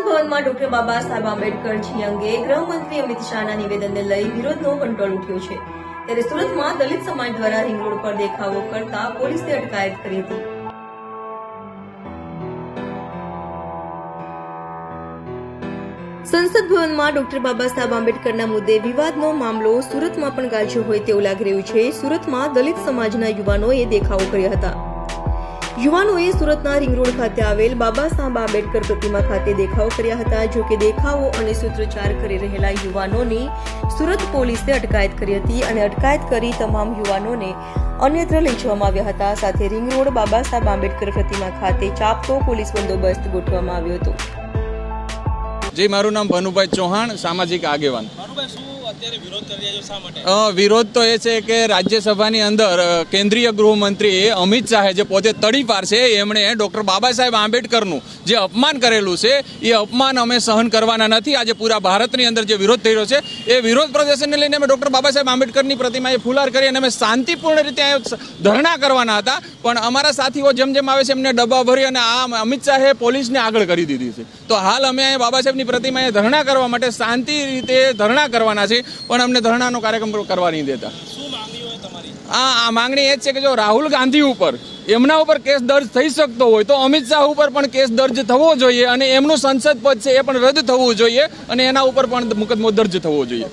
ભવનમાં ડોક્ટર બાબા સાહેબ આંબેડકરજી અંગે ગૃહમંત્રી અમિત શાહના નિવેદનને લઈ વિરોધનો કંટ્રોલ ઉઠ્યો છે. ત્યારે સુરતમાં દલિત સમાજ દ્વારા રિંગ રોડ પર દેખાવો કરતા પોલીસે અટકાયત કરી હતી. સંસદ ભવનમાં ડોક્ટર બાબા સાહેબ આંબેડકરના મુદ્દે વિવાદનો મામલો સુરતમાં પણ ગાજ્યો હોય તેવું લાગી રહ્યું છે. સુરતમાં દલિત સમાજના યુવાનોએ દેખાવો કર્યા હતા. યુવાનોએ સુરતના રિંગ રોડ ખાતે આવેલ બાબા સાહેબ આંબેડકર પ્રતિમા ખાતે દેખાવ કર્યા હતા, જો કે દેખાવો અને સૂત્રોચ્ચાર કરી રહેલા યુવાનોની સુરત પોલીસે અટકાયત કરી હતી અને અટકાયત કરી તમામ યુવાનોને અન્યત્ર લઈ જવામાં આવ્યા હતા. સાથે રિંગ રોડ બાબા સાહેબ આંબેડકર પ્રતિમા ખાતે ચાપતો પોલીસ બંદોબસ્ત ગોઠવવામાં આવ્યો હતો. જી, મારું નામ ભનુભાઈ ચૌહાણ, સામાજિક આગેવાન. વિરોધ તો એ છે કે રાજ્યસભાની અંદર કેન્દ્રીય ગૃહમંત્રી અમિત શાહે જે પોતે તડીપાર છે એમણે ડોક્ટર બાબા સાહેબ આંબેડકરનું જે અપમાન કરેલું છે, એ અપમાન અમે સહન કરવાના નથી. આજે પૂરા ભારતની અંદર જે વિરોધ થઈ રહ્યો છે, એ વિરોધ પ્રદર્શનને લઈને અમે ડોક્ટર બાબા સાહેબ આંબેડકરની પ્રતિમાએ ફુલાર કરી અને અમે શાંતિપૂર્ણ રીતે ધરણા કરવાના હતા. પણ અમારા સાથીઓ જેમ જેમ આવે છે, એમને ડબ્બા ભરી અને આ અમિત શાહે પોલીસને આગળ કરી દીધી છે. તો હાલ અમે અહીંયા બાબા સાહેબની પ્રતિમાએ ધરણા કરવા માટે શાંતિ રીતે ધરણા કરવાના છે, પણ અમને ધરણાનો કાર્યક્રમ કરવા નહીં દેતા. આ માંગણી એ જ છે કે જો રાહુલ ગાંધી ઉપર, એમના ઉપર કેસ દર્જ થઈ શકતો હોય, તો અમિત શાહ ઉપર પણ કેસ દર્જ થવો જોઈએ અને એમનું સંસદ પદ છે એ પણ રદ થવું જોઈએ અને એના ઉપર પણ મુકદમો દર્જ થવો જોઈએ.